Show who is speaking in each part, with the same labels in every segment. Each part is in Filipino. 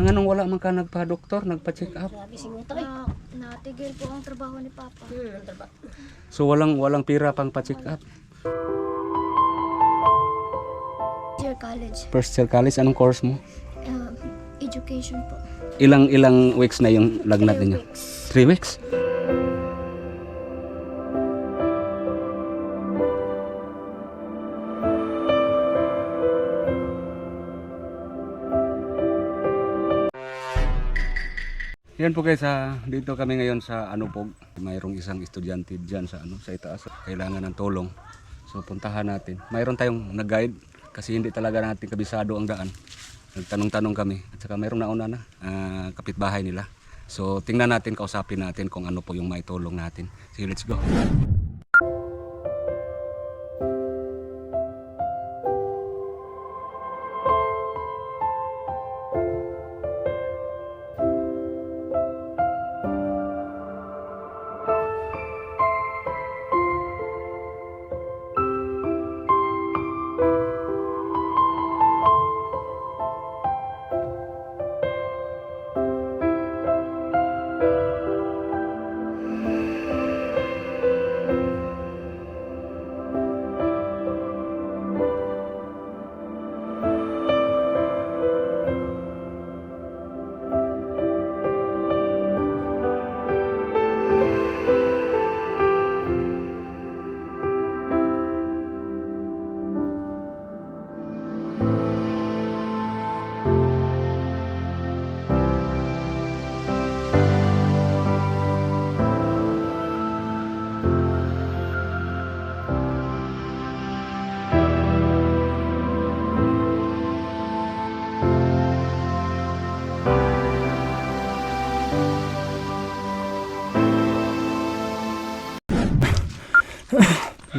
Speaker 1: Yang anong wala man ka nagpa-doktor, nagpa-check up.
Speaker 2: Grabe singuta eh.
Speaker 3: Na, natigil po ang trabaho ni Papa.
Speaker 2: Hmm.
Speaker 1: So walang walang pira pang pa-check up.
Speaker 3: Dear College,
Speaker 1: First year college, anong course mo?
Speaker 3: um, education po.
Speaker 1: Ilang ilang weeks na yung lagnat
Speaker 3: Three
Speaker 1: ninyo?
Speaker 3: weeks.
Speaker 1: Three weeks? Yan po guys, ah, dito kami ngayon sa Anupog. Mayroong isang estudyante dyan sa ano sa itaas. Kailangan ng tulong. So puntahan natin. Mayroon tayong nag-guide kasi hindi talaga natin kabisado ang daan. Nagtanong-tanong kami. At saka mayroong nauna na ah, kapitbahay nila. So tingnan natin, kausapin natin kung ano po yung may tulong natin. Sige, let's go.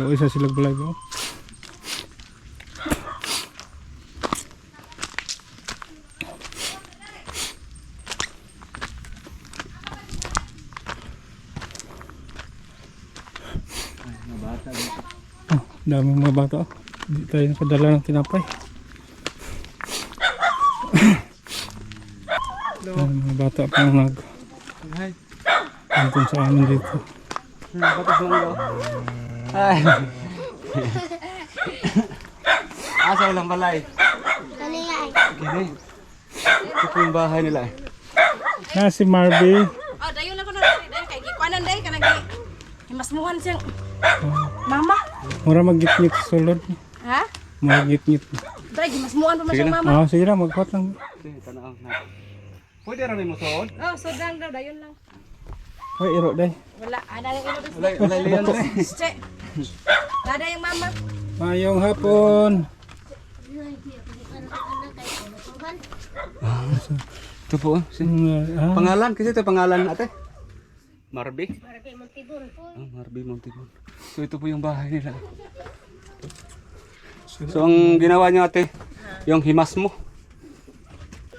Speaker 4: Lo isa sila vlog oh. Oh, daming mga bata. Hindi tayo nakadala ng tinapay. Daming mga bata pang nag
Speaker 1: Hi.
Speaker 4: tungkol sa amin dito.
Speaker 1: Ay. Asa ilang balay? Gini. Ito yung bahay nila eh.
Speaker 4: Na si Marby.
Speaker 2: Oh, dayon lang ko na. Dayon kay gikuanan day kanang gi. Himasmuhan siyang mama.
Speaker 4: Mura mag-git-git sa sulod.
Speaker 2: Ha?
Speaker 4: Mag-git-git.
Speaker 2: Dre himasmuhan pa man siyang mama.
Speaker 4: Ah, sige na, magkot lang.
Speaker 1: Sige, tanaw na. Pwede rin mo suod?
Speaker 2: Oh, so lang daw dayon lang.
Speaker 4: Hoy, iro day.
Speaker 2: Wala ana yung ilo
Speaker 1: Wala, wala liyan rin.
Speaker 2: Che. Dada yung mama.
Speaker 4: Mayong hapon.
Speaker 1: Ito po. ah. Si-
Speaker 4: Ah,
Speaker 1: Pangalan, kasi ito pangalan ate. Marby? Marby Montibon. Ah, Marby Montibon. So ito po yung bahay nila. So ang ginawa niyo ate, yung himas mo.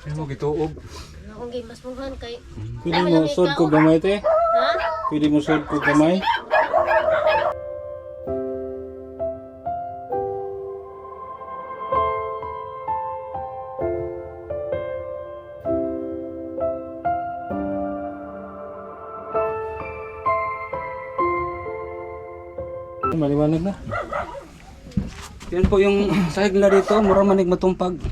Speaker 1: Ay mo gituog.
Speaker 2: Akong gimasmuhan kay
Speaker 4: pwede mo sud ko gamay te?
Speaker 2: Ha?
Speaker 4: Pwede mo sud ko gamay? Maliwanag na.
Speaker 1: Yan po yung sahig nila dito, mura manig matumpag.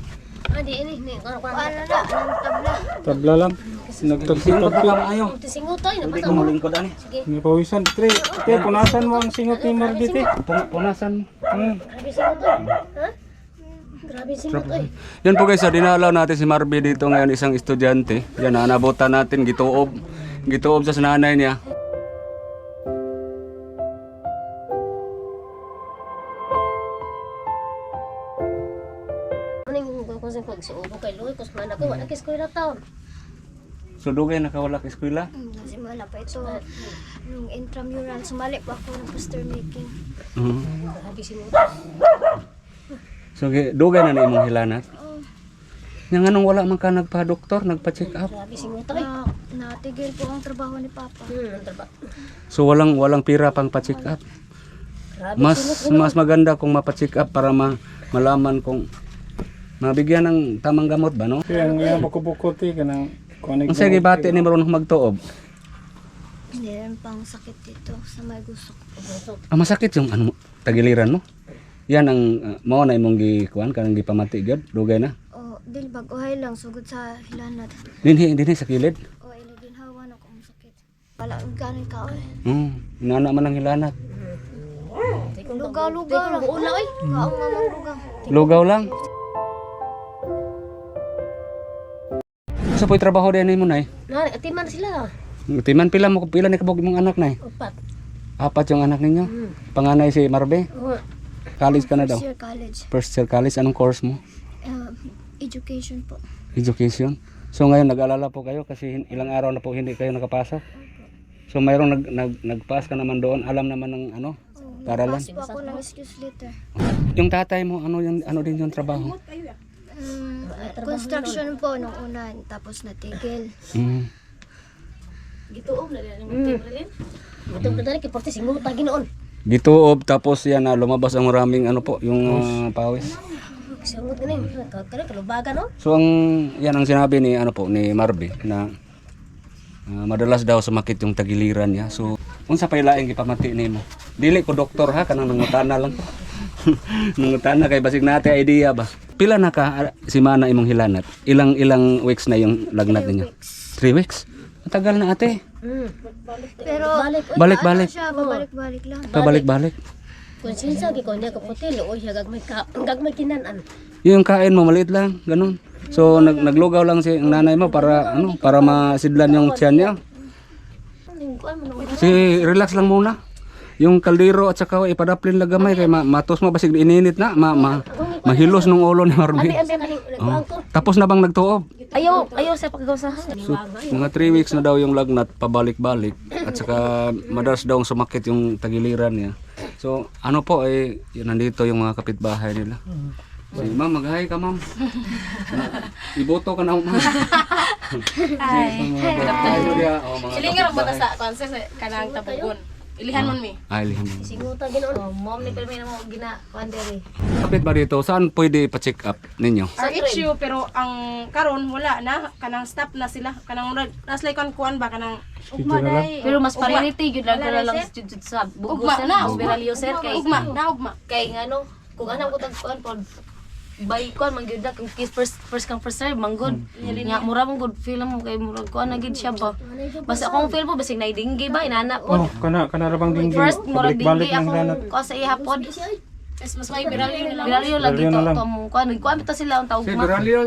Speaker 2: Adi ini ni. Ano na ang tabla.
Speaker 4: Tabla lang.
Speaker 1: Pa ayaw?
Speaker 2: Tisingutoy na
Speaker 1: Hindi ko mulingkod ani.
Speaker 4: May pawisan. Tre, te, punasan mo ang singot ni Mardi te.
Speaker 1: Pun- Punasan.
Speaker 4: Hmm.
Speaker 2: Grabe singutoy. Ha? Grabe singutoy.
Speaker 1: Yan po guys, ah, dinalaw natin si Marby dito ngayon isang estudyante. Yan, ah, nabutan natin, gituob. Gituob sa nanay niya.
Speaker 2: Ako wala kis ko ira taon.
Speaker 1: So dugay nakawala ka eskwela.
Speaker 3: Kasi wala pa ito. Nung intramural, sumali pa ako ng poster making.
Speaker 1: Mhm.
Speaker 2: Singutoy.
Speaker 1: So dugay na na imong hilanat. Yang anong wala man ka nagpa-doktor, nagpa-check up.
Speaker 2: Grabe singutoy.
Speaker 3: Na, natigil po ang trabaho ni Papa.
Speaker 2: Hmm.
Speaker 1: So walang walang pira pang pa-check up. Mas mas maganda kung mapa-check up para ma malaman kung Mabigyan ng tamang gamot ba, no?
Speaker 4: Kaya ang yung buko-buko ti ka ng kunig
Speaker 1: Ang sige, bati ni marunong magtuob.
Speaker 3: Hindi rin pang sakit dito sa may gusto ko.
Speaker 1: Ah, masakit yung ano, tagiliran mo. Yan ang uh, mao na imong gikuan kanang gipamati gud, dugay na.
Speaker 3: O, dili bag-uhay lang, sugod sa hilanat.
Speaker 1: Dinhi dinhi sa kilid.
Speaker 3: O, iliginhawa na kung sakit. Wala ang ganun ka, oy.
Speaker 1: Hmm, inana man ang hilanat.
Speaker 3: Lugaw-lugaw lang. Lugaw
Speaker 1: lang. Sa po'y trabaho din mo nay.
Speaker 2: Na, atiman sila.
Speaker 1: Timan pila mo pila ni kabog imong anak nay.
Speaker 2: Upat.
Speaker 1: Apat yung anak ninyo. Panganay si Marbe.
Speaker 2: Oo.
Speaker 1: College ka na daw.
Speaker 3: First year college.
Speaker 1: First year college anong course mo?
Speaker 3: Um, education po.
Speaker 1: Education. So ngayon nag-alala po kayo kasi ilang araw na po hindi kayo nakapasok. So mayroong nag, nag, nag-pass ka naman doon, alam naman ng ano, paralan.
Speaker 3: Pass po ako ng excuse letter.
Speaker 1: Yung tatay mo, ano yung ano din yung trabaho?
Speaker 3: Um, construction po nung una, tapos natigil.
Speaker 1: Mm.
Speaker 2: Gituom na din ang rin. Gituom na din kay porte singo ta ginoon.
Speaker 1: Gituob tapos yan na lumabas ang maraming ano po, yung ah, pawis.
Speaker 2: Kalubagan no.
Speaker 1: So ang yan ang sinabi ni ano po ni Marbe na ah, madalas daw sumakit yung tagiliran niya. So unsa pa ilaing gipamati nimo? Dili ko doktor ha kanang nangutana lang. nangutana kay basig nate idea ba. Pila na ka ah, si mana imong hilanat? Ilang ilang weeks na yung lagnat ninyo? Three weeks. Matagal na ate.
Speaker 2: Mm.
Speaker 3: Pero,
Speaker 1: Balik-balik.
Speaker 3: ano siya, babalik-balik lang.
Speaker 1: Pabalik-balik.
Speaker 2: Kung sinsa gi ko niya ka puti luoy siya gagmay ka gagmay kinanan.
Speaker 1: Yung kain mo maliit lang, ganun. So nag naglugaw lang si ang nanay mo para ano, para masidlan yung tiyan niya.
Speaker 2: Nung
Speaker 1: Si relax lang muna. Yung kaldero at saka ipadaplin lang gamay kay ma matos mo basig ininit na, ma, ma mahilos nung ulo ni Marby.
Speaker 2: Abi abi kaning
Speaker 1: Oh. Tapos na bang nagtuob?
Speaker 2: Ayaw, ayaw sa pagkausahan.
Speaker 1: So, mga 3 weeks na daw yung lagnat pabalik-balik at saka madalas daw sumakit yung tagiliran niya. So, ano po eh yun, nandito yung mga kapitbahay nila. Si ma'am, mag-hi ka ma'am. Iboto ka na ma'am. Hi. Hi.
Speaker 2: Silingan mo ta sa konses kanang tabugon. Ilihan mo mi.
Speaker 1: Ay, lihan mo.
Speaker 2: Singo ta ginoon. Mom ni permi na mo gina kuan dere.
Speaker 1: Kapit ba dito? Saan pwede pa-check up ninyo?
Speaker 2: RHU pero ang karon wala na kanang stop na sila kanang naslay kon kuan ba kanang ugma day.
Speaker 5: Pero mas priority gyud lang kala lang jud jud sa sir
Speaker 2: na,
Speaker 5: hospitalyo sir kay
Speaker 2: ugma na ugma.
Speaker 5: kay ngano kung anong ko tag kuan pod bay kuan man gyud na kung kiss first first come first serve man good nya mura mong good feel mo kay mura kuan na gyud siya ba basta akong feel po basig nay dinggi ba inana
Speaker 4: Oh,
Speaker 5: pod
Speaker 4: kana kana ra bang dinggi.
Speaker 5: first mura dinggi
Speaker 4: ng hilanat.
Speaker 5: ako kuan sa iya pod.
Speaker 2: Mas mas may viral yun lang.
Speaker 5: Biralyo lagi
Speaker 4: Biralyo na
Speaker 5: to
Speaker 4: lang.
Speaker 5: to mo kuan kuan bitaw sila ang tawag
Speaker 1: Si
Speaker 5: ma
Speaker 1: Beralio,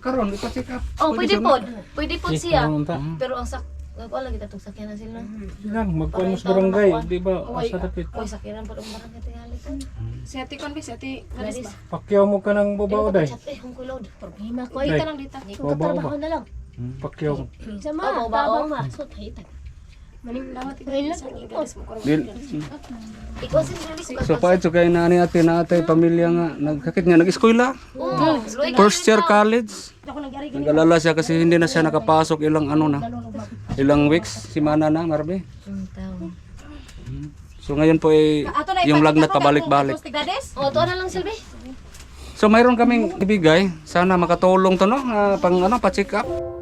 Speaker 1: karon ipa-check up.
Speaker 5: oh pwede pod. pwede pod siya.
Speaker 4: ta.
Speaker 5: pero ang sak kuan lagi tatong sakyan na sila
Speaker 4: Lang magkuan mo sa barangay, di ba? Asa dapit.
Speaker 5: Oy, sakyanan pa ang barangay tingali ko.
Speaker 2: Si ate kon si ate Gladys ba?
Speaker 4: Pakyaw mo ka ng babaw day.
Speaker 5: Chat eh, kung kulod. Problema ko.
Speaker 4: Day.
Speaker 2: Ka lang dito.
Speaker 4: Babaw ba?
Speaker 5: Trabaho na lang.
Speaker 4: Pakyaw.
Speaker 5: Sama, oh, tabang ma. So, tahitan.
Speaker 2: Maning dapat Gladys mo karon.
Speaker 1: Dil-. So pa ito kay nani ate na ate pamilya nga nagkakit nga nag-eskwela. First year college. Nag-alala siya kasi hindi na siya nakapasok ilang ano na. Ilang weeks si Mana na Marbe. So ngayon po eh
Speaker 2: Ato na
Speaker 1: yung lagnat
Speaker 2: ipakita ko
Speaker 1: pabalik-balik.
Speaker 5: Oh, tuwa na lang Silvi.
Speaker 1: So mayroon kaming ibigay. Sana makatulong to no ah, pang ano pa-check up.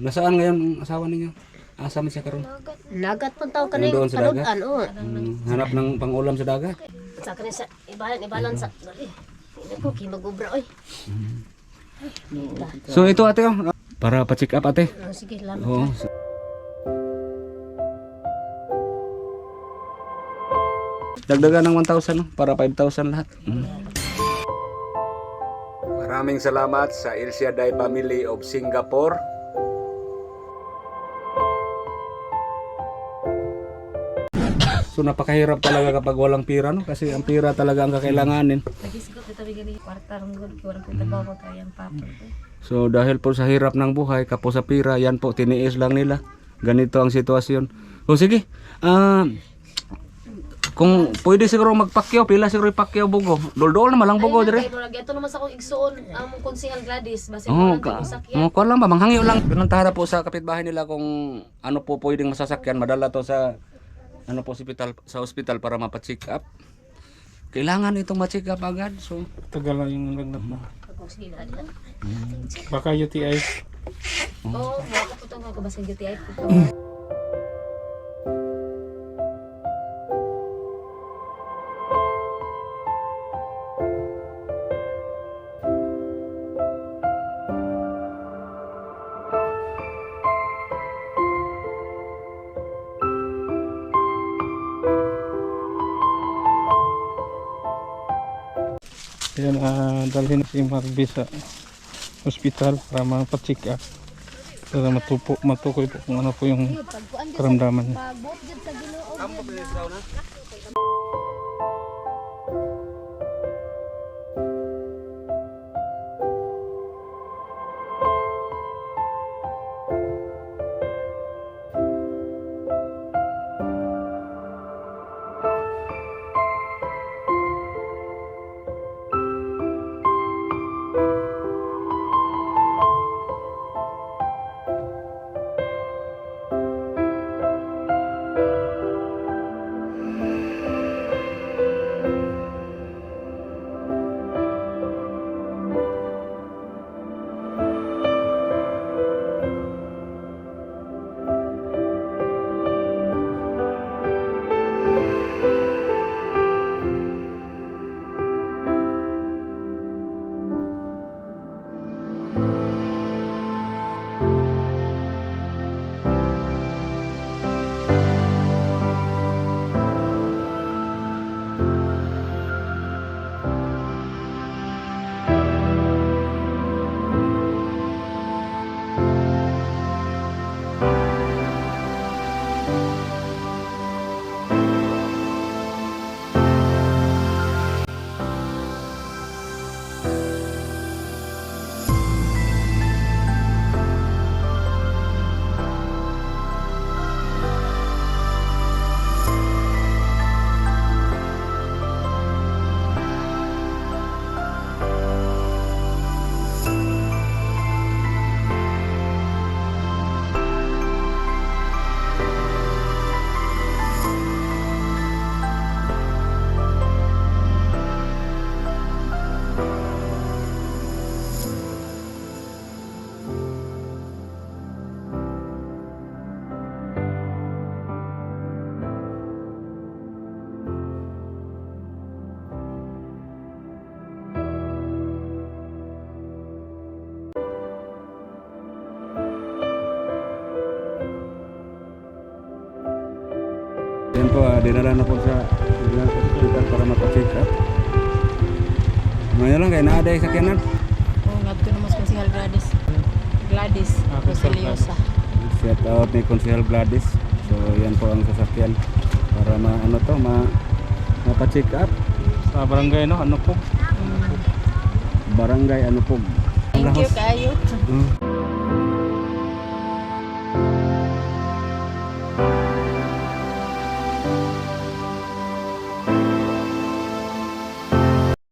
Speaker 1: Nasaan ngayon ang asawa ninyo? Asa man siya karon?
Speaker 5: Nagat pun tao kanay
Speaker 1: Nandoon sa dagat?
Speaker 5: kaludan. Oh.
Speaker 1: Hmm, hanap ng pangulam sa dagat.
Speaker 5: Sa kanay sa ibalan ibalan sa. Dali. Hindi ko kimagubra oy.
Speaker 1: So ito ate oh, para pa-check up ate.
Speaker 5: Oh, sige, salamat.
Speaker 1: Oo. Dagdagan ng 1,000 no? para 5,000 lahat. Mm. Maraming salamat sa Ilsiaday Family of Singapore. So napakahirap talaga kapag walang pira no kasi ang pira talaga ang kakailanganin.
Speaker 5: Ko ko.
Speaker 1: So dahil po sa hirap ng buhay, kapo sa pira, yan po tiniis lang nila. Ganito ang sitwasyon. O sige, ah kung pwede siguro magpakyaw, pila siguro ipakyaw bugo. Dol-dol naman lang bugo dire.
Speaker 5: Ito naman sa akong igsuon ang konsehal Gladys basi mo
Speaker 1: ka. Oh, kuwan lang ba, manghangyo lang. Pinuntahan po sa kapitbahay nila kung ano po pwedeng masasakyan, madala to sa ano po hospital sa hospital para mapa-check up. Kailangan itong ma-check up agad. So,
Speaker 4: Tagal lang yung lagnat mo. Baka UTI.
Speaker 5: Oo, wala ko itong magkabasang UTI
Speaker 4: ah, dalhin si Marby sa hospital para mapacheck up. Para matupo, matukoy po kung ano po yung karamdaman niya.
Speaker 3: Sa
Speaker 1: po, ah, dinala na po sa sa hospital para mapa-check up. Ngayon lang kayo, naaday sa kanan.
Speaker 6: Oo, nga ito naman si Hal Gladys. Gladys,
Speaker 4: Ah,
Speaker 6: Rosaliosa.
Speaker 1: Shout out ni Consihal Gladys. So, yan po ang sasakyan para ma ano to, ma mapa-check up.
Speaker 4: Sa barangay, no? Ano po?
Speaker 1: Barangay ano po.
Speaker 6: Thank you, kayo.
Speaker 1: Mm.